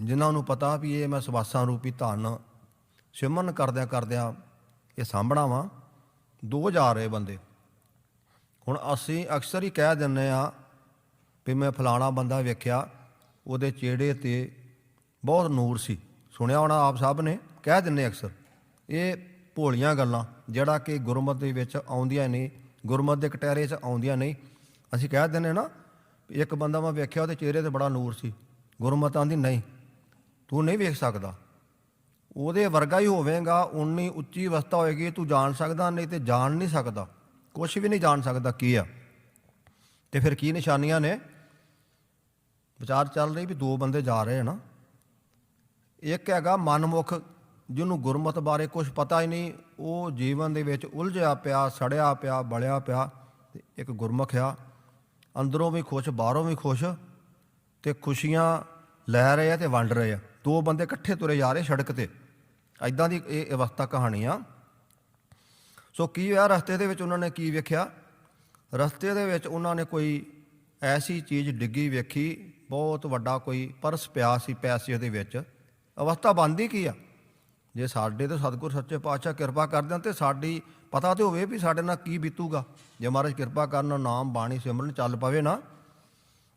ਜਿਨ੍ਹਾਂ ਨੂੰ ਪਤਾ ਵੀ ਇਹ ਮੈਂ ਸਵਾਸਾਂ ਰੂਪੀ ਧਨ ਸਿਮਰਨ ਕਰਦਿਆਂ ਕਰਦਿਆਂ ਇਹ ਸਾਂਭਣਾ ਵਾ, ਦੋ ਜਾ ਰਹੇ ਬੰਦੇ। ਹੁਣ ਅਸੀਂ ਅਕਸਰ ਹੀ ਕਹਿ ਦਿੰਨੇ ਆ ਵੀ ਮੈਂ ਫਲਾਣਾ ਬੰਦਾ ਵੇਖਿਆ, ਉਹਦੇ ਚਿਹਰੇ ਤੇ ਬਹੁਤ ਨੂਰ ਸੀ। ਸੁਣਿਆ ਹੋਣਾ ਆਪ ਸਭ ਨੇ, ਕਹਿ ਦਿੰਨੇ ਅਕਸਰ। ਇਹ ਭੋਲੀਆਂ ਗੱਲਾਂ, ਜਿਹੜਾ ਕਿ ਗੁਰਮਤ ਦੇ ਵਿੱਚ ਆਉਂਦੀਆਂ ਨਹੀਂ, ਗੁਰਮਤ ਦੇ ਕਟਹਿਰੇ 'ਚ ਆਉਂਦੀਆਂ ਨਹੀਂ। ਅਸੀਂ ਕਹਿ ਦਿੰਨੇ ਨਾ, ਇੱਕ ਬੰਦਾ ਮੈਂ ਵੇਖਿਆ ਉਹਦੇ ਚਿਹਰੇ ਤੇ ਬੜਾ ਨੂਰ ਸੀ, ਗੁਰਮਤ ਆਂਦੀ ਨਹੀਂ। ਤੂੰ ਨਹੀਂ ਵੇਖ ਸਕਦਾ। ਉਹਦੇ ਵਰਗਾ ਹੀ ਹੋਵੇਗਾ, ਉਨੀ ਉੱਚੀ ਅਵਸਥਾ ਹੋਏਗੀ, ਤੂੰ ਜਾਣ ਸਕਦਾ, ਨਹੀਂ ਤੇ ਜਾਣ ਨਹੀਂ ਸਕਦਾ। ਕੁਝ ਵੀ ਨਹੀਂ ਜਾਣ ਸਕਦਾ, ਕੀ ਆ? ਤੇ ਫਿਰ ਕੀ ਨਿਸ਼ਾਨੀਆਂ ਨੇ? ਵਿਚਾਰ ਚੱਲ ਰਹੀ ਵੀ ਦੋ ਬੰਦੇ ਜਾ ਰਹੇ ਹਨ। ਇੱਕ ਹੈਗਾ ਮਨਮੁਖ, ਜਿਹਨੂੰ ਗੁਰਮਤ ਬਾਰੇ ਕੁਝ ਪਤਾ ਹੀ ਨਹੀਂ। ਉਹ ਜੀਵਨ ਦੇ ਵਿੱਚ ਉਲਝਿਆ ਪਿਆ, ਸੜਿਆ ਪਿਆ, ਬਲਿਆ ਪਿਆ ਤੇ ਇੱਕ ਗੁਰਮੁਖ ਆ। ਅੰਦਰੋਂ ਵੀ ਖੁਸ਼, ਬਾਹਰੋਂ ਵੀ ਖੁਸ਼ ਤੇ ਖੁਸ਼ੀਆਂ ਲੈ ਰਹੇ ਆ ਤੇ ਵੰਡ ਰਹੇ ਆ। ਦੋ ਬੰਦੇ ਇਕੱਠੇ ਤੁਰੇ ਜਾ ਰਹੇ ਸੜਕ ਤੇ। ਐਦਾਂ ਦੀ ਇਹ ਅਵਸਥਾ ਕਹਾਣੀ ਆ। ਸੋ ਕੀ ਹੋਇਆ, ਰਸਤੇ ਦੇ ਵਿੱਚ ਉਹਨਾਂ ਨੇ ਕੀ ਵੇਖਿਆ? ਰਸਤੇ ਦੇ ਵਿੱਚ ਉਹਨਾਂ ਨੇ ਕੋਈ ਐਸੀ ਚੀਜ਼ ਡਿੱਗੀ ਵੇਖੀ, ਬਹੁਤ ਵੱਡਾ ਕੋਈ ਪਰਸ ਪਿਆ ਸੀ ਪੈਸੇ ਦੇ ਵਿੱਚ। ਅਵਸਥਾ ਬਣਦੀ ਕੀ ਆ? ਜੇ ਸਾਡੇ ਤੇ ਸਤਿਗੁਰ ਸੱਚੇ ਪਾਤਸ਼ਾਹ ਕਿਰਪਾ ਕਰ ਦੇਣ ਤੇ ਸਾਡੀ ਪਤਾ ਤੇ ਹੋਵੇ ਵੀ ਸਾਡੇ ਨਾਲ ਕੀ ਬੀਤੂਗਾ। ਜੇ ਮਹਾਰਾਜ ਕਿਰਪਾ ਕਰਨ ਨਾਮ ਬਾਣੀ ਸਿਮਰਨ ਚੱਲ ਪਵੇ ਨਾ,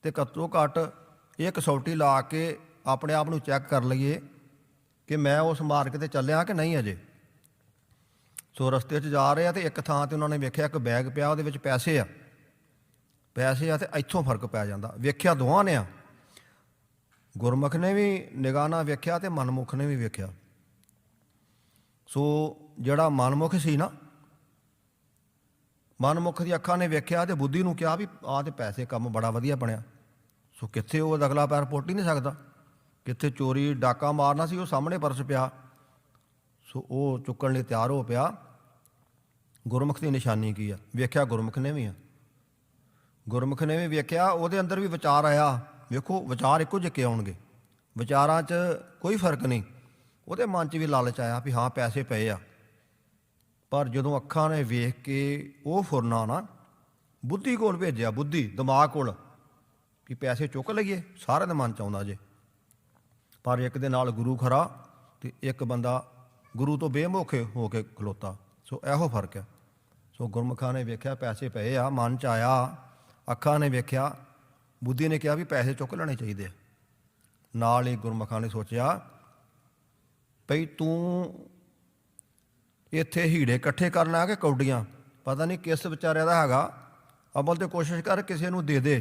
ਤੇ ਘੱਟੋ ਘੱਟ ਇਹ ਕਸੌਟੀ ਲਾ ਕੇ ਆਪਣੇ ਆਪ ਨੂੰ ਚੈੱਕ ਕਰ ਲਈਏ ਕਿ ਮੈਂ ਉਸ ਮਾਰਗ ਤੇ ਚੱਲਿਆ ਕਿ ਨਹੀਂ ਅਜੇ। ਸੋ ਰਸਤੇ 'ਚ ਜਾ ਰਹੇ ਆ ਤੇ ਇੱਕ ਥਾਂ ਤੇ ਉਹਨਾਂ ਨੇ ਵੇਖਿਆ ਇੱਕ ਬੈਗ ਪਿਆ, ਉਹਦੇ ਵਿੱਚ ਪੈਸੇ ਆ। ਪੈਸੇ ਆ ਤੇ ਇੱਥੋਂ ਫ਼ਰਕ ਪੈ ਜਾਂਦਾ। ਵੇਖਿਆ ਦੋਵਾਂ ਨੇ ਆ। ਗੁਰਮੁਖ ਨੇ ਵੀ ਨਿਗਾਹ ਨਾਲ ਵੇਖਿਆ ਤੇ ਮਨਮੁਖ ਨੇ ਵੀ ਵੇਖਿਆ। ਸੋ ਜਿਹੜਾ ਮਨਮੁਖ ਸੀ ਨਾ, ਮਨਮੁਖ ਦੀ ਅੱਖਾਂ ਨੇ ਵੇਖਿਆ ਤੇ ਬੁੱਧੀ ਨੂੰ ਕਿਹਾ ਵੀ ਆਹ ਤੇ ਪੈਸੇ ਕੰਮ ਬੜਾ ਵਧੀਆ ਬਣਿਆ। ਸੋ ਕਿੱਥੇ ਉਹ ਅਗਲਾ ਪੈਰ ਪੁੱਟ ਹੀ ਨਹੀਂ ਸਕਦਾ। ਕਿੱਥੇ ਚੋਰੀ ਡਾਕਾ ਮਾਰਨਾ ਸੀ, ਉਹ ਸਾਹਮਣੇ ਪਰਸ ਪਿਆ। ਸੋ ਉਹ ਚੁੱਕਣ ਲਈ ਤਿਆਰ ਹੋ ਪਿਆ। ਗੁਰਮੁਖ ਦੀ ਨਿਸ਼ਾਨੀ ਕੀ ਆ? ਵੇਖਿਆ ਗੁਰਮੁਖ ਨੇ ਵੀ ਆ। ਗੁਰਮੁਖ ਨੇ ਵੀ ਵੇਖਿਆ, ਉਹਦੇ ਅੰਦਰ ਵੀ ਵਿਚਾਰ ਆਇਆ। ਵੇਖੋ, ਵਿਚਾਰ ਇੱਕੋ ਜਿਹੇ ਆਉਣਗੇ? ਵਿਚਾਰਾਂ 'ਚ ਕੋਈ ਫ਼ਰਕ ਨਹੀਂ। ਉਹਦੇ ਮਨ 'ਚ ਵੀ ਲਾਲਚ ਆਇਆ ਵੀ ਹਾਂ, ਪੈਸੇ ਪਏ ਆ। ਪਰ ਜਦੋਂ ਅੱਖਾਂ ਨੇ ਵੇਖ ਕੇ ਉਹ ਫੁਰਨਾ ਨਾ, ਬੁੱਧੀ ਕੋਲ ਭੇਜਿਆ, ਬੁੱਧੀ ਦਿਮਾਗ ਕੋਲ ਕਿ ਪੈਸੇ ਚੁੱਕ ਲਈਏ ਸਾਰਿਆਂ ਦੇ ਮਨ 'ਚ ਆਉਂਦਾ ਜੇ। ਪਰ ਇੱਕ ਦੇ ਨਾਲ ਗੁਰੂ ਖਰਾ ਤੇ ਇੱਕ ਬੰਦਾ ਗੁਰੂ ਤੋਂ ਬੇਮੁਖੇ ਹੋ ਕੇ ਖਲੋਤਾ। ਸੋ ਇਹੋ ਫ਼ਰਕ ਹੈ। ਸੋ ਗੁਰਮੁਖਾਂ ਨੇ ਵੇਖਿਆ ਪੈਸੇ ਪਏ ਆ, ਮਨ 'ਚ ਆਇਆ, ਅੱਖਾਂ ਨੇ ਵੇਖਿਆ, ਬੁੱਧੀ ਨੇ ਕਿਹਾ ਵੀ ਪੈਸੇ ਚੁੱਕ ਲੈਣੇ ਚਾਹੀਦੇ ਆ। ਨਾਲ ਹੀ ਗੁਰਮੁਖਾਂ ਨੇ ਸੋਚਿਆ, ਭਈ ਤੂੰ ਇੱਥੇ ਹੀੜੇ ਇਕੱਠੇ ਕਰਨ ਆ ਕੇ ਕੌਡੀਆਂ, ਪਤਾ ਨਹੀਂ ਕਿਸ ਵਿਚਾਰਿਆਂ ਦਾ ਹੈਗਾ, ਅਮਲ ਤੇ ਕੋਸ਼ਿਸ਼ ਕਰ ਕਿਸੇ ਨੂੰ ਦੇ ਦੇ,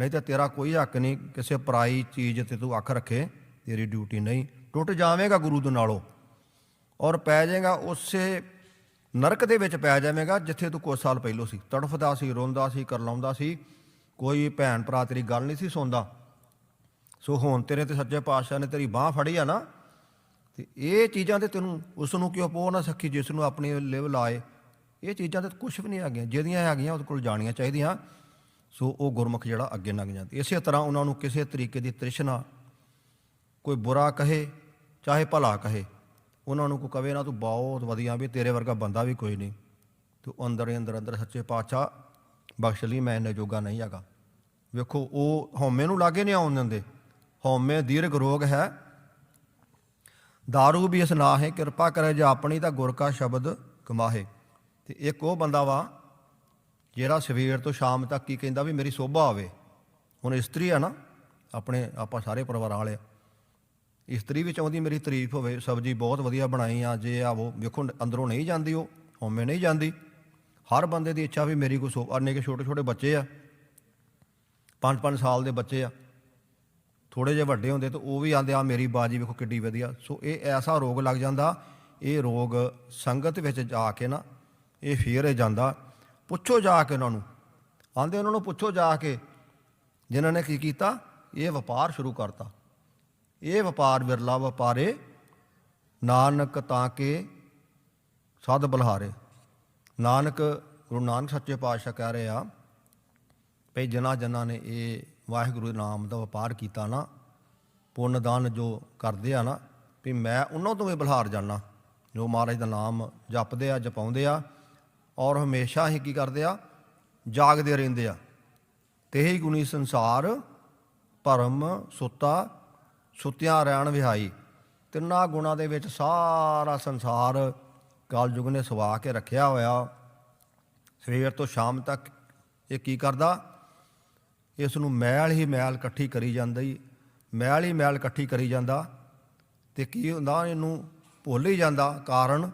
ਨਹੀਂ ਤਾਂ ਤੇਰਾ ਕੋਈ ਹੱਕ ਨਹੀਂ ਕਿਸੇ ਪਰਾਈ ਚੀਜ਼ ਤੇ ਤੂੰ ਅੱਖ ਰੱਖੇ। ਤੇਰੀ ਡਿਊਟੀ ਨਹੀਂ। ਟੁੱਟ ਜਾਵੇਂਗਾ ਗੁਰੂ ਦੇ ਨਾਲੋਂ ਔਰ ਪੈ ਜਾਏਗਾ ਉਸੇ ਨਰਕ ਦੇ ਵਿੱਚ ਪੈ ਜਾਵੇਂਗਾ ਜਿੱਥੇ ਤੂੰ ਕੁਝ ਸਾਲ ਪਹਿਲੋਂ ਸੀ। ਤੜਫਦਾ ਸੀ, ਰੋਂਦਾ ਸੀ, ਕਰਲਾਉਂਦਾ ਸੀ। ਕੋਈ ਭੈਣ ਭਰਾ ਤੇਰੀ ਗੱਲ ਨਹੀਂ ਸੀ ਸੁਣਦਾ। ਸੋ ਹੁਣ ਤੇਰੇ ਤੇ ਸੱਚੇ ਪਾਤਸ਼ਾਹ ਨੇ ਤੇਰੀ ਬਾਹ ਫੜੀ ਆ ਨਾ, ਤੇ ਇਹ ਚੀਜ਼ਾਂ ਤੇ ਤੈਨੂੰ ਉਸ ਨੂੰ ਕਿਉਂ ਪੋ ਨਾ ਸਕੀ ਜਿਸ ਨੂੰ ਆਪਣੇ ਲਿਵ ਲਾਏ? ਇਹ ਚੀਜ਼ਾਂ ਤੇ ਕੁਝ ਵੀ ਨਹੀਂ ਹੈਗੀਆਂ। ਜਿਹਦੀਆਂ ਹੈਗੀਆਂ ਉਹਦੇ ਕੋਲ ਜਾਣੀਆਂ ਚਾਹੀਦੀਆਂ। ਸੋ ਉਹ ਗੁਰਮੁਖ ਜਿਹੜਾ ਅੱਗੇ ਲੰਘ ਜਾਂਦਾ। ਇਸੇ ਤਰ੍ਹਾਂ ਉਹਨਾਂ ਨੂੰ ਕਿਸੇ ਤਰੀਕੇ ਦੀ ਤ੍ਰਿਸ਼ਨਾ ਕੋਈ ਬੁਰਾ ਕਹੇ, ਚਾਹੇ ਭਲਾ ਕਹੇ, ਉਹਨਾਂ ਨੂੰ ਕੋਈ ਕਵੇ ਨਾ, ਤੂੰ ਬਹੁਤ ਵਧੀਆ ਵੀ, ਤੇਰੇ ਵਰਗਾ ਬੰਦਾ ਵੀ ਕੋਈ ਨਹੀਂ। ਤੂੰ ਅੰਦਰ ਹੀ ਅੰਦਰ ਅੰਦਰ ਸੱਚੇ ਪਾਤਸ਼ਾਹ, ਬਖਸ਼ ਲਈ ਮੈਂ ਇੰਨੇ ਜੋਗਾ ਨਹੀਂ ਹੈਗਾ। ਵੇਖੋ, ਉਹ ਹਉਮੈ ਨੂੰ ਲਾਗੇ ਨਹੀਂ ਆਉਣ ਦਿੰਦੇ। ਹਉਮੈ ਦੀਰਘ ਰੋਗ ਹੈ। दारू ਵੀ ਇਸ ਨਾ ਹੈ ਕਿਰਪਾ ਕਰੇ ਜੇ ਆਪਣੀ ਤਾਂ ਗੁਰ ਕਾ ਸ਼ਬਦ ਕਮਾਹੇ ਤੇ ਇੱਕ ਉਹ ਬੰਦਾ ਵਾ, ਜਿਹੜਾ ਸਵੇਰ ਤੋਂ ਸ਼ਾਮ ਤੱਕ ਕੀ ਕਹਿੰਦਾ ਵੀ ਮੇਰੀ ਸੋਭਾ ਆਵੇ ਹੁਣ ਇਸਤਰੀ ਆ ਨਾ, ਆਪਣੇ, ਆਪਾਂ ਸਾਰੇ ਪਰਿਵਾਰਾਂ ਵਾਲੇ ਇਸਤਰੀ ਵੀ ਚਾਹੁੰਦੀ ਮੇਰੀ ਤਾਰੀਫ ਹੋਵੇ ਸਬਜ਼ੀ ਬਹੁਤ ਵਧੀਆ ਬਣਾਈ ਆ, ਜੇ ਆ ਉਹ ਵੇਖੋ, ਅੰਦਰੋਂ ਨਹੀਂ ਜਾਂਦੀ ਉਹ ਹਉਮੈ ਨਹੀਂ ਜਾਂਦੀ। ਹਰ ਬੰਦੇ ਦੀ ਇੱਛਾ ਵੀ ਮੇਰੀ ਕੋਈ ਸੋ ਅੰਨੇ ਕੇ ਛੋਟੇ ਛੋਟੇ ਬੱਚੇ ਆ 5-5 ਸਾਲ ਦੇ ਬੱਚੇ ਆ ਥੋੜੇ ਜਿਹੇ ਵੱਡੇ ਹੁੰਦੇ ਤਾਂ ਉਹ ਵੀ ਆਂਦੇ, ਆ ਮੇਰੀ ਬਾਜੀ ਵੇਖੋ ਕਿੱਡੀ ਵਧੀਆ। ਸੋ ਇਹ ਐਸਾ ਰੋਗ ਲੱਗ ਜਾਂਦਾ, ਇਹ ਰੋਗ ਸੰਗਤ ਵਿੱਚ ਜਾ ਕੇ ਨਾ, ਇਹ ਫੇਰ ਜਾਂਦਾ, ਪੁੱਛੋ ਜਾ ਕੇ ਉਹਨਾਂ ਨੂੰ। ਆਂਦੇ ਉਹਨਾਂ ਨੂੰ ਪੁੱਛੋ ਜਾ ਕੇ, ਜਿਨ੍ਹਾਂ ਨੇ ਕੀ ਕੀਤਾ, ਇਹ ਵਪਾਰ ਸ਼ੁਰੂ ਕਰਤਾ। ਇਹ ਵਪਾਰ ਵਿਰਲਾ ਵਪਾਰੇ, ਨਾਨਕ ਤਾਂ ਕੇ ਸਦ ਬਲਹਾਰੇ। ਨਾਨਕ ਗੁਰੂ ਨਾਨਕ ਸੱਚੇ ਪਾਤਸ਼ਾਹ ਕਹਿ ਰਹੇ ਆ ਭਈ ਜਿਨ੍ਹਾਂ ਜਿਨ੍ਹਾਂ ਨੇ ਇਹ ਵਾਹਿਗੁਰੂ ਦੇ ਨਾਮ ਦਾ ਵਪਾਰ ਕੀਤਾ ਨਾ, ਪੁੰਨ ਦਾਨ ਜੋ ਕਰਦੇ ਆ ਨਾ ਵੀ ਮੈਂ ਉਹਨਾਂ ਤੋਂ ਵੀ ਬਲਹਾਰ ਜਾਣਾ ਜੋ ਮਹਾਰਾਜ ਦਾ ਨਾਮ ਜਪਦੇ ਆ, ਜਪਾਉਂਦੇ ਆ ਔਰ ਹਮੇਸ਼ਾ ਹੀ ਕੀ ਕਰਦੇ ਆ, ਜਾਗਦੇ ਰਹਿੰਦੇ ਆ। ਤੇ ਹੀ ਗੁਣੀ ਸੰਸਾਰ, ਭਰਮ, ਸੁੱਤਾ ਸੁੱਤਿਆਂ ਰਹਿਣ ਵਿਹਾਈ। ਤਿੰਨਾਂ ਗੁਣਾਂ ਦੇ ਵਿੱਚ ਸਾਰਾ ਸੰਸਾਰ ਕਾਲਯੁਗ ਨੇ ਸਵਾ ਕੇ ਰੱਖਿਆ ਹੋਇਆ। ਸਵੇਰ ਤੋਂ ਸ਼ਾਮ ਤੱਕ ਇਹ ਕੀ ਕਰਦਾ? ਇਸ ਨੂੰ ਮੈਲ ਹੀ ਮੈਲ ਇਕੱਠੀ ਕਰੀ ਜਾਂਦਾ ਹੀ ਮੈਲ ਹੀ ਮੈਲ ਇਕੱਠੀ ਕਰੀ ਜਾਂਦਾ ਤੇ ਕੀ ਹੁੰਦਾ? ਇਹਨੂੰ ਭੁੱਲ ਹੀ ਜਾਂਦਾ। ਕਾਰਨ?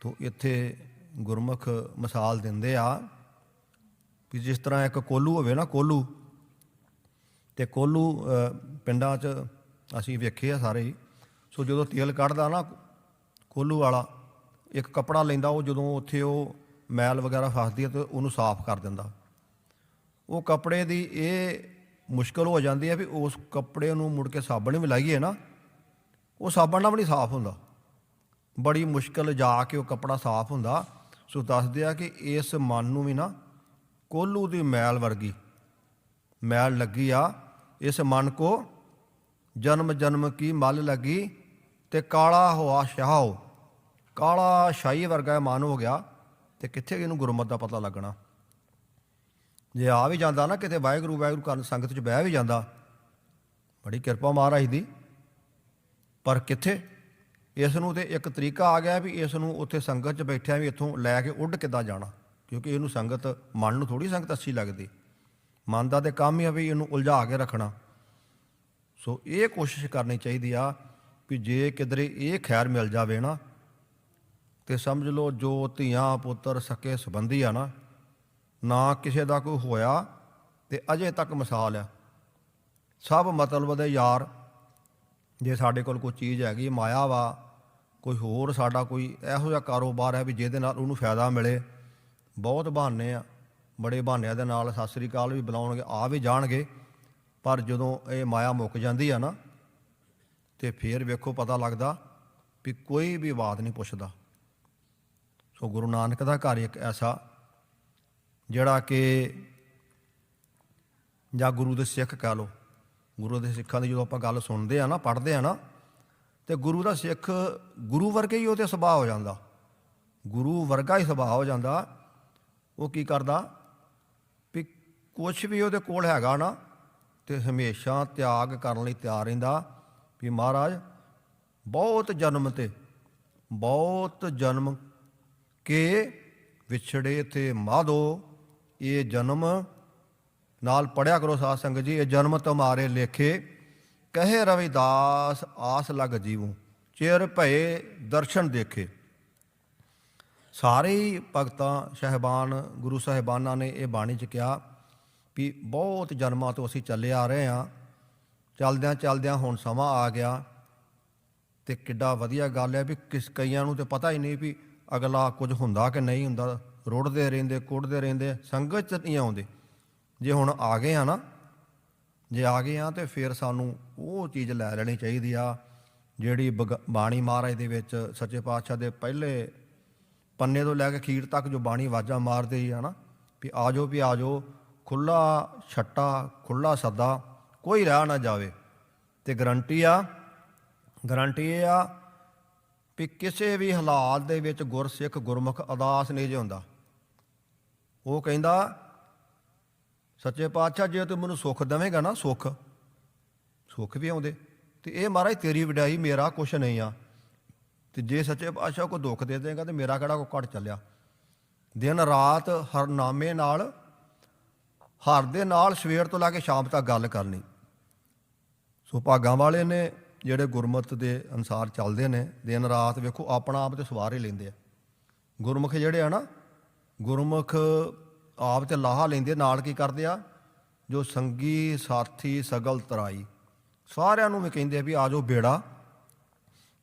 ਤੋਂ ਇੱਥੇ ਗੁਰਮੁਖ ਮਿਸਾਲ ਦਿੰਦੇ ਆ ਵੀ ਜਿਸ ਤਰ੍ਹਾਂ ਇੱਕ ਕੋਲੂ ਹੋਵੇ ਨਾ ਕੋਲੂ ਤੇ ਕੋਲੂ ਪਿੰਡਾਂ 'ਚ ਅਸੀਂ ਵੇਖੇ ਆ ਸਾਰੇ ਹੀ। ਸੋ ਜਦੋਂ ਤੇਲ ਕੱਢਦਾ ਨਾ, ਕੋਲੂ ਵਾਲਾ, ਇੱਕ ਕੱਪੜਾ ਲੈਂਦਾ, ਉਹ ਜਦੋਂ ਉੱਥੇ ਉਹ ਮੈਲ ਵਗੈਰਾ ਫਸਦੀ ਹੈ ਤੇ ਉਹਨੂੰ ਸਾਫ਼ ਕਰ ਦਿੰਦਾ। ਉਹ ਕੱਪੜੇ ਦੀ ਇਹ ਮੁਸ਼ਕਲ ਹੋ ਜਾਂਦੀ ਹੈ ਵੀ ਉਸ ਕੱਪੜੇ ਨੂੰ ਮੁੜ ਕੇ ਸਾਬਣ ਵੀ ਲਾਈਏ ਨਾ, ਉਹ ਸਾਬਣ ਨਾਲ ਵੀ ਨਹੀਂ ਸਾਫ਼ ਹੁੰਦਾ। ਬੜੀ ਮੁਸ਼ਕਲ ਜਾ ਕੇ ਉਹ ਕੱਪੜਾ ਸਾਫ਼ ਹੁੰਦਾ। ਸੋ ਦੱਸਦੇ ਆ ਕਿ ਇਸ ਮਨ ਨੂੰ ਵੀ ਨਾ ਕੋਲੂ ਦੀ ਮੈਲ ਵਰਗੀ ਮੈਲ ਲੱਗੀ ਆ ਇਸ ਮਨ ਕੋ ਜਨਮ ਜਨਮ ਕੀ ਮਲ ਲੱਗੀ ਤੇ ਕਾਲਾ ਹੋਆ ਸ਼ਾਹੋ ਕਾਲਾ ਸ਼ਾਹੀ ਵਰਗਾ ਇਹ ਮਨ ਹੋ ਗਿਆ ਤੇ ਕਿੱਥੇ ਇਹਨੂੰ ਗੁਰਮਤ ਦਾ ਪਤਾ ਲੱਗਣਾ। ਜੇ ਆ ਵੀ ਜਾਂਦਾ ਨਾ ਕਿਤੇ ਵਾਹਿਗੁਰੂ ਵਾਹਿਗੁਰੂ ਕਰਨ ਸੰਗਤ 'ਚ ਬਹਿ ਵੀ ਜਾਂਦਾ, ਬੜੀ ਕਿਰਪਾ ਮਹਾਰਾਜ ਦੀ। ਪਰ ਕਿੱਥੇ? ਇਸ ਨੂੰ ਤੇ ਇੱਕ ਤਰੀਕਾ ਆ ਗਿਆ ਵੀ ਇਸ ਨੂੰ ਉੱਥੇ ਸੰਗਤ 'ਚ ਬੈਠਿਆਂ ਵੀ ਇੱਥੋਂ ਲੈ ਕੇ ਉੱਡ ਕਿੱਦਾਂ ਜਾਣਾ, ਕਿਉਂਕਿ ਇਹਨੂੰ ਸੰਗਤ, ਮਨ ਨੂੰ ਥੋੜੀ ਸੰਗਤ ਅੱਛੀ ਲੱਗਦੀ। ਮਨ ਦਾ ਤੇ ਕੰਮ ਹੀ ਆ ਵੀ ਇਹਨੂੰ ਉਲਝਾ ਕੇ ਰੱਖਣਾ। ਸੋ ਇਹ ਕੋਸ਼ਿਸ਼ ਕਰਨੀ ਚਾਹੀਦੀ ਆ ਵੀ ਜੇ ਕਿਧਰੇ ਇਹ ਖੈਰ ਮਿਲ ਜਾਵੇ ਨਾ, ਤੇ ਸਮਝ ਲਓ ਜੋ ਧੀਆਂ ਪੁੱਤਰ ਸਕੇ ਸੰਬੰਧੀ ਆ ਨਾ ਨਾ ਕਿਸੇ ਦਾ ਕੋਈ ਹੋਇਆ ਤੇ ਅਜੇ ਤੱਕ ਮਿਸਾਲ ਆ। ਸਭ ਮਤਲਬ ਦੇ ਯਾਰ, ਜੇ ਸਾਡੇ ਕੋਲ ਕੋਈ ਚੀਜ਼ ਹੈਗੀ, ਮਾਇਆ ਵਾ, ਕੋਈ ਹੋਰ ਸਾਡਾ ਕੋਈ ਇਹੋ ਜਿਹਾ ਕਾਰੋਬਾਰ ਹੈ ਵੀ ਜਿਹਦੇ ਨਾਲ ਉਹਨੂੰ ਫਾਇਦਾ ਮਿਲੇ, ਬਹੁਤ ਬਹਾਨੇ ਆ। ਬੜੇ ਬਹਾਨਿਆਂ ਦੇ ਨਾਲ ਸਤਿ ਸ੍ਰੀ ਅਕਾਲ ਵੀ ਬੁਲਾਉਣਗੇ, ਆ ਵੀ ਜਾਣਗੇ। ਪਰ ਜਦੋਂ ਇਹ ਮਾਇਆ ਮੁੱਕ ਜਾਂਦੀ ਆ ਨਾ, ਤੇ ਫੇਰ ਵੇਖੋ ਪਤਾ ਲੱਗਦਾ ਵੀ ਕੋਈ ਵੀ ਬਾਤ ਨਹੀਂ ਪੁੱਛਦਾ। ਸੋ ਗੁਰੂ ਨਾਨਕ ਦਾ ਘਰ ਇੱਕ ਐਸਾ ਜਿਹੜਾ ਕਿ ਜਾਂ ਗੁਰੂ ਦੇ ਸਿੱਖ ਕਹ ਲੋ ਗੁਰੂ ਦੇ ਸਿੱਖਾਂ ਦੀ ਜਦੋਂ ਆਪਾਂ ਗੱਲ ਸੁਣਦੇ ਆ ਨਾ, ਪੜ੍ਹਦੇ ਆ ਨਾ, ਤੇ ਗੁਰੂ ਦਾ ਸਿੱਖ ਗੁਰੂ ਵਰਗੇ ਹੀ ਉਹਦੇ ਸੁਭਾਅ ਹੋ ਜਾਂਦਾ। ਗੁਰੂ ਵਰਗਾ ਹੀ ਸੁਭਾਅ ਹੋ ਜਾਂਦਾ, ਉਹ ਕੀ ਕਰਦਾ? ਕੁਝ ਵੀ ਉਹਦੇ ਕੋਲ ਹੈਗਾ ਨਾ, ਤੇ ਹਮੇਸ਼ਾ ਤਿਆਗ ਕਰਨ ਲਈ ਤਿਆਰ ਰਹਿੰਦਾ ਵੀ ਮਹਾਰਾਜ, ਬਹੁਤ ਜਨਮ ਤੇ, ਬਹੁਤ ਜਨਮ ਕੇ ਵਿਛੜੇ ਤੇ ਮਾਧੋ, ਇਹ ਜਨਮ ਨਾਲ ਪੜਿਆ ਕਰੋ ਸਾਧ ਸੰਗਤ ਜੀ, ਇਹ ਜਨਮ ਤੁਮਾਰੇ ਲੇਖੇ, ਕਹੇ ਰਵਿਦਾਸ ਆਸ ਲਗ ਜੀਵੂ ਚਿਰ ਭਏ ਦਰਸ਼ਨ ਦੇਖੇ। ਸਾਰੇ ਹੀ ਭਗਤਾਂ, ਸਹਿਬਾਨ, ਗੁਰੂ ਸਾਹਿਬਾਨਾਂ ਨੇ ਇਹ ਬਾਣੀ ਚ ਕਿਹਾ ਵੀ ਬਹੁਤ ਜਨਮਾਂ ਤੋਂ ਅਸੀਂ ਚੱਲੇ ਆ ਰਹੇ ਹਾਂ। ਚਲਦਿਆਂ ਚੱਲਦਿਆਂ ਹੁਣ ਸਮਾਂ ਆ ਗਿਆ ਤੇ ਕਿੱਡਾ ਵਧੀਆ ਗੱਲ ਹੈ ਵੀ ਕਿਸ ਕਈਆਂ ਨੂੰ ਤੇ ਪਤਾ ਹੀ ਨਹੀਂ ਵੀ ਅਗਲਾ ਕੁਝ ਹੁੰਦਾ ਕਿ ਨਹੀਂ ਹੁੰਦਾ। ਰੁੜਦੇ ਰਹਿੰਦੇ ਕੁੱਟਦੇ ਰਹਿੰਦੇ, ਸੰਗਤ ਚ ਨਹੀਂ ਆਉਂਦੇ। ਜੇ ਹੁਣ ਆ ਗਏ ਆ ਨਾ, ਜੇ ਆ ਗਏ ਆ ਤੇ ਫਿਰ ਸਾਨੂੰ ਉਹ ਚੀਜ਼ ਲੈ ਲੈਣੀ ਚਾਹੀਦੀ ਆ, ਜਿਹੜੀ ਬਗ- ਬਾਣੀ ਮਹਾਰਾਜ ਦੇ ਵਿੱਚ ਸੱਚੇ ਪਾਤਸ਼ਾਹ ਦੇ ਪਹਿਲੇ ਪੰਨੇ ਤੋਂ ਲੈ ਕੇ ਖੀਰ ਤੱਕ ਜੋ ਬਾਣੀ ਆਵਾਜ਼ਾਂ ਮਾਰਦੇ ਹੀ ਆ ਨਾ, ਵੀ ਆ ਜਾਓ, ਵੀ ਆ ਜਾਓ। ਖੁੱਲਾ ਛੱਟਾ ਖੁੱਲਾ ਸੱਦਾ, ਕੋਈ ਰਹਿ ਨਾ ਜਾਵੇ। ਤੇ ਗਰੰਟੀ ਆ ਗਰੰਟੀ ਇਹ ਆ ਵੀ ਕਿਸੇ ਵੀ ਹਾਲਾਤ ਦੇ ਵਿੱਚ ਗੁਰਸਿੱਖ, ਗੁਰਮੁਖ ਅਦਾਸ ਨਹੀਂ ਜੇ ਉਹ ਕਹਿੰਦਾ, ਸੱਚੇ ਪਾਤਸ਼ਾਹ, ਜੇ ਤੂੰ ਮੈਨੂੰ ਸੁੱਖ ਦੇਵੇਂਗਾ ਨਾ, ਸੁੱਖ ਸੁੱਖ ਵੀ ਆਉਂਦੇ। ਤੇ ਇਹ ਮਹਾਰਾਜ, ਤੇਰੀ ਵਡਿਆਈ ਮੇਰਾ ਕੁਛ ਨਹੀਂ ਆ। ਤੇ ਜੇ ਸੱਚੇ ਪਾਤਸ਼ਾਹ ਕੋ ਦੁੱਖ ਦੇ ਦੇਗਾ ਤੇ ਮੇਰਾ ਕਿਹੜਾ ਕੋ ਘਟ ਚੱਲਿਆ? ਦਿਨ ਰਾਤ ਹਰਨਾਮੇ ਨਾਲ ਹਰ ਦੇ ਨਾਲ ਸਵੇਰ ਤੋਂ ਲੈ ਕੇ ਸ਼ਾਮ ਤੱਕ ਗੱਲ ਕਰਨੀ। ਸੋ ਭਾਗਾਂ ਵਾਲੇ ਨੇ ਜਿਹੜੇ ਗੁਰਮਤ ਦੇ ਅਨਸਾਰ ਚੱਲਦੇ ਨੇ, ਦਿਨ ਰਾਤ ਵੇਖੋ ਆਪਣਾ ਆਪ ਤੇ ਸਵਾਰ ਹੀ ਲੈਂਦੇ ਆ। ਗੁਰਮੁਖ ਜਿਹੜੇ ਆ ਨਾ, ਗੁਰਮੁਖ ਆਪ ਤੇ ਲਾਹਾ ਲੈਂਦੇ, ਨਾਲ ਕੀ ਕਰਦੇ ਆ? ਜੋ ਸੰਗੀ, ਸਾਥੀ, ਸਗਲ, ਤਰਾਈ, ਸਾਰਿਆਂ ਨੂੰ ਵੀ ਕਹਿੰਦੇ ਆ ਵੀ ਆਜੋ ਬੇੜਾ।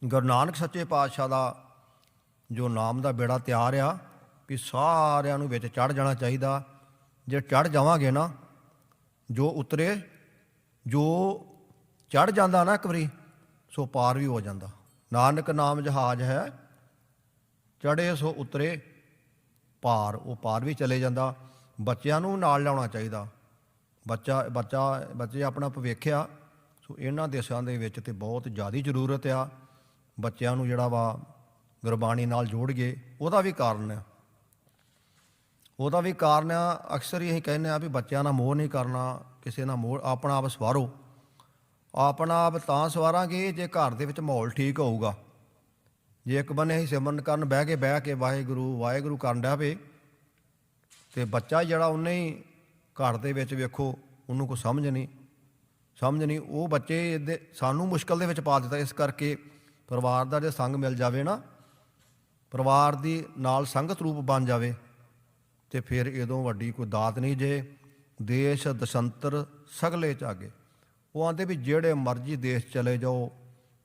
ਗੁਰੂ ਨਾਨਕ ਸੱਚੇ ਪਾਤਸ਼ਾਹ ਦਾ ਜੋ ਨਾਮ ਦਾ ਬੇੜਾ ਤਿਆਰ ਆ, ਵੀ ਸਾਰਿਆਂ ਨੂੰ ਵਿੱਚ ਚੜ ਜਾਣਾ ਚਾਹੀਦਾ। ਜੇ ਚੜ ਜਾਵਾਂਗੇ ਨਾ, ਜੋ ਉਤਰੇ, ਜੋ ਚੜ ਜਾਂਦਾ ਨਾ ਇੱਕ ਵਾਰੀ, ਸੋ ਪਾਰ ਵੀ ਹੋ ਜਾਂਦਾ। ਨਾਨਕ ਨਾਮ ਜਹਾਜ਼ ਹੈ ਚੜੇ ਸੋ ਉਤਰੇ, ਪਾਰ, ਉਹ ਪਾਰ ਵੀ ਚਲੇ ਜਾਂਦਾ। ਬੱਚਿਆਂ ਨੂੰ ਨਾਲ ਲਾਉਣਾ ਚਾਹੀਦਾ। ਬੱਚਾ ਬੱਚਾ, ਬੱਚੇ ਆਪਣਾ ਭਵਿੱਖ ਆ ਸੋ ਇਹਨਾਂ ਦੇਸ਼ਾਂ ਦੇ ਵਿੱਚ ਤੇ ਬਹੁਤ ਜ਼ਿਆਦਾ ਜ਼ਰੂਰਤ ਆ। ਬੱਚਿਆਂ ਨੂੰ ਜਿਹੜਾ ਵਾ ਗੁਰਬਾਣੀ ਨਾਲ ਜੋੜੀਏ ਉਹਦਾ ਵੀ ਕਾਰਨ ਆ। ਉਹਦਾ ਵੀ ਕਾਰਨ ਆ, ਅਕਸਰ ਹੀ ਅਸੀਂ ਕਹਿੰਦੇ ਆ ਵੀ ਬੱਚਿਆਂ ਨਾਲ ਮੋਹ ਨਹੀਂ ਕਰਨਾ, ਕਿਸੇ ਨਾਲ ਮੋਹ, ਆਪਣਾ ਆਪ ਸਵਾਰੋ। ਆਪਣਾ ਆਪ ਤਾਂ ਸਵਾਰਾਂਗੇ ਜੇ ਘਰ ਦੇ ਵਿੱਚ ਮਾਹੌਲ ਠੀਕ ਹੋਊਗਾ। ਜੇ ਇੱਕ ਬੰਨੇ ਅਸੀਂ ਸਿਮਰਨ ਕਰਨ ਬਹਿ ਕੇ ਬਹਿ ਕੇ ਵਾਹਿਗੁਰੂ ਵਾਹਿਗੁਰੂ ਕਰਨ ਡਿਆ ਪਏ ਤੇ ਬੱਚਾ ਜਿਹੜਾ ਉਹਨੇ ਹੀ ਘਰ ਦੇ ਵਿੱਚ ਵੇਖੋ, ਉਹਨੂੰ ਕੋਈ ਸਮਝ ਨਹੀਂ। ਸਮਝ ਨਹੀਂ, ਉਹ ਬੱਚੇ ਇਹਦੇ ਸਾਨੂੰ ਮੁਸ਼ਕਲ ਦੇ ਵਿੱਚ ਪਾ ਦਿੱਤਾ, ਇਸ ਕਰਕੇ ਪਰਿਵਾਰ ਦਾ ਜੇ ਸੰਗ ਮਿਲ ਜਾਵੇ ਨਾ, ਪਰਿਵਾਰ ਦੀ ਨਾਲ ਸੰਗਤ ਰੂਪ ਬਣ ਜਾਵੇ। ਤੇ ਫਿਰ ਇਦੋਂ ਵੱਡੀ ਕੋਈ ਦਾਤ ਨਹੀਂ ਜੇ, ਦੇਸ਼ ਦਸ਼ੰਤਰ ਸਗਲੇ ਚ ਆਗੇ। ਉਹ ਆਂਦੇ ਵੀ ਜਿਹੜੇ ਮਰਜ਼ੀ ਦੇਸ਼ ਚਲੇ ਜਾਓ,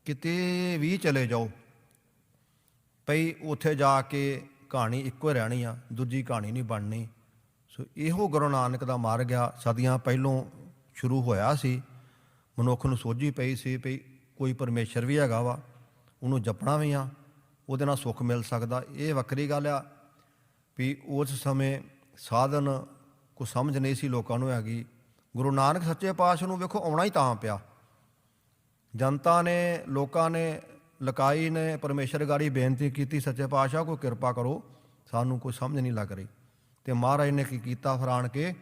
ਕਿਤੇ ਵੀ ਚਲੇ ਜਾਓ, ਭਈ ਉੱਥੇ ਜਾ ਕੇ ਕਹਾਣੀ ਇੱਕੋ ਰਹਿਣੀ ਆ, ਦੂਜੀ ਕਹਾਣੀ ਨਹੀਂ ਬਣਨੀ। ਸੋ ਇਹੋ ਗੁਰੂ ਨਾਨਕ ਦਾ ਮਾਰਗ ਆ, ਸਦੀਆਂ ਪਹਿਲੋਂ ਸ਼ੁਰੂ ਹੋਇਆ ਸੀ। ਮਨੁੱਖ ਨੂੰ ਸੋਝੀ ਪਈ ਸੀ ਭਈ ਕੋਈ ਪਰਮੇਸ਼ਰ ਵੀ ਹੈਗਾ ਵਾ, ਉਹਨੂੰ ਜਪਣਾ ਵੀ ਆ, ਉਹਦੇ ਨਾਲ ਸੁੱਖ ਮਿਲ ਸਕਦਾ, ਇਹ ਵੱਖਰੀ ਗੱਲ ਆ। ਵੀ ਉਸ ਸਮੇਂ ਸਾਧਨ ਕੋ ਸਮਝ ਨਹੀਂ ਸੀ ਲੋਕਾਂ ਨੂੰ ਹੈਗੀ। ਗੁਰੂ ਨਾਨਕ ਸੱਚੇ ਪਾਤਸ਼ਾਹ ਨੂੰ ਵੇਖੋ ਆਉਣਾ ਹੀ ਤਾਂ ਪਿਆ। ਜਨਤਾ ਨੇ, ਲੋਕਾਂ ਨੇ, ਲਕਾਈ ਨੇ, ਪਰਮੇਸ਼ਰ ਗਾੜੀ ਬੇਨਤੀ ਕੀਤੀ, ਸੱਚੇ ਪਾਤਸ਼ਾਹ ਕੋਈ ਕਿਰਪਾ ਕਰੋ, ਸਾਨੂੰ ਕੋਈ ਸਮਝ ਨਹੀਂ ਲੱਗ ਰਹੀ। ਤੇ ਮਹਾਰਾਜ ਨੇ ਕੀ ਕੀਤਾ ਫਰਾਣ ਕੇ,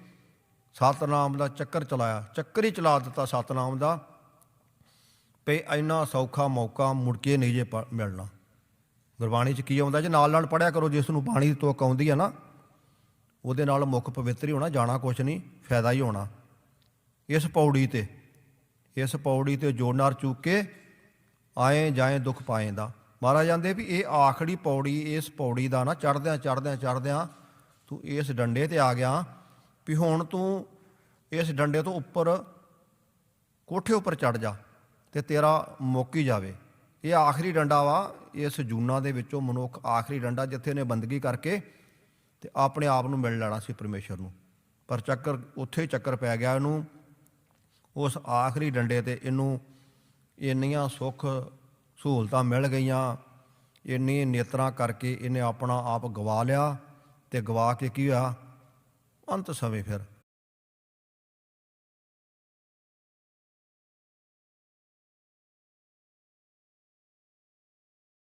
ਸਤਨਾਮ ਦਾ ਚੱਕਰ ਚਲਾਇਆ। ਚੱਕਰ ਹੀ ਚਲਾ ਦਿੱਤਾ ਸਤਨਾਮ ਦਾ ਪਈ ਇੰਨਾ ਸੌਖਾ ਮੌਕਾ ਮੁੜ ਕੇ ਨਹੀਂ ਜੇ ਪ- ਮਿਲਣਾ। ਗੁਰਬਾਣੀ 'ਚ ਕੀ ਆਉਂਦਾ ਜੇ ਨਾਲ ਨਾਲ ਪੜਿਆ ਕਰੋ ਜਿਸ ਨੂੰ ਪਾਣੀ ਦੀ ਤੁਕ ਆਉਂਦੀ ਹੈ ਨਾ, ਉਹਦੇ ਨਾਲ ਮੁੱਖ ਪਵਿੱਤਰ ਹੀ ਹੋਣਾ, ਜਾਣਾ ਕੁਛ ਨਹੀਂ, ਫਾਇਦਾ ਹੀ ਹੋਣਾ। ਇਸ ਪੌੜੀ ਤੇ, ਇਸ ਪੌੜੀ ਤੇ ਜੋਨਾਰ ਚੁੱਕ ਕੇ ਆਏ ਜਾਏ ਦੁੱਖ ਪਾਏ ਦਾ। ਮਹਾਰਾਜ ਜਾਂਦੇ ਵੀ ਇਹ ਆਖੜੀ ਪੌੜੀ, ਇਸ ਪੌੜੀ ਦਾ ਨਾ ਚੜਦਿਆਂ ਚੜਦਿਆਂ ਚੜਦਿਆਂ ਤੂੰ ਇਸ ਡੰਡੇ ਤੇ ਆ ਗਿਆ ਵੀ ਹੁਣ ਤੂੰ ਇਸ ਡੰਡੇ ਤੋਂ ਉੱਪਰ ਕੋਠੇ ਉੱਪਰ ਚੜ ਜਾ ਤੇ ਤੇਰਾ ਮੁੱਕ ਹੀ ਜਾਵੇ। ਇਹ ਆਖਰੀ ਡੰਡਾ ਵਾ, ਇਸ ਜੂਨਾ ਦੇ ਵਿੱਚੋਂ ਮਨੁੱਖ ਆਖਰੀ ਡੰਡਾ ਜਿੱਥੇ ਨੇ ਬੰਦਗੀ ਕਰਕੇ ਤੇ ਆਪਣੇ ਆਪ ਨੂੰ ਮਿਲ ਲੈਣਾ ਸੀ ਪਰਮੇਸ਼ਰ ਨੂੰ। ਪਰ ਚੱਕਰ, ਉੱਥੇ ਚੱਕਰ ਪੈ ਗਿਆ ਇਹਨੂੰ। ਉਸ ਆਖਰੀ ਡੰਡੇ ਤੇ ਇਹਨੂੰ ਇੰਨੀਆਂ ਸੁੱਖ ਸਹੂਲਤਾਂ ਮਿਲ ਗਈਆਂ ਇੰਨੀ ਨੇਤਰਾਂ ਕਰਕੇ ਇਹਨੇ ਆਪਣਾ ਆਪ ਗਵਾ ਲਿਆ ਤੇ ਗਵਾ ਕੇ ਕੀ ਹੋਇਆ? ਅੰਤ ਸਮੇਂ ਫਿਰ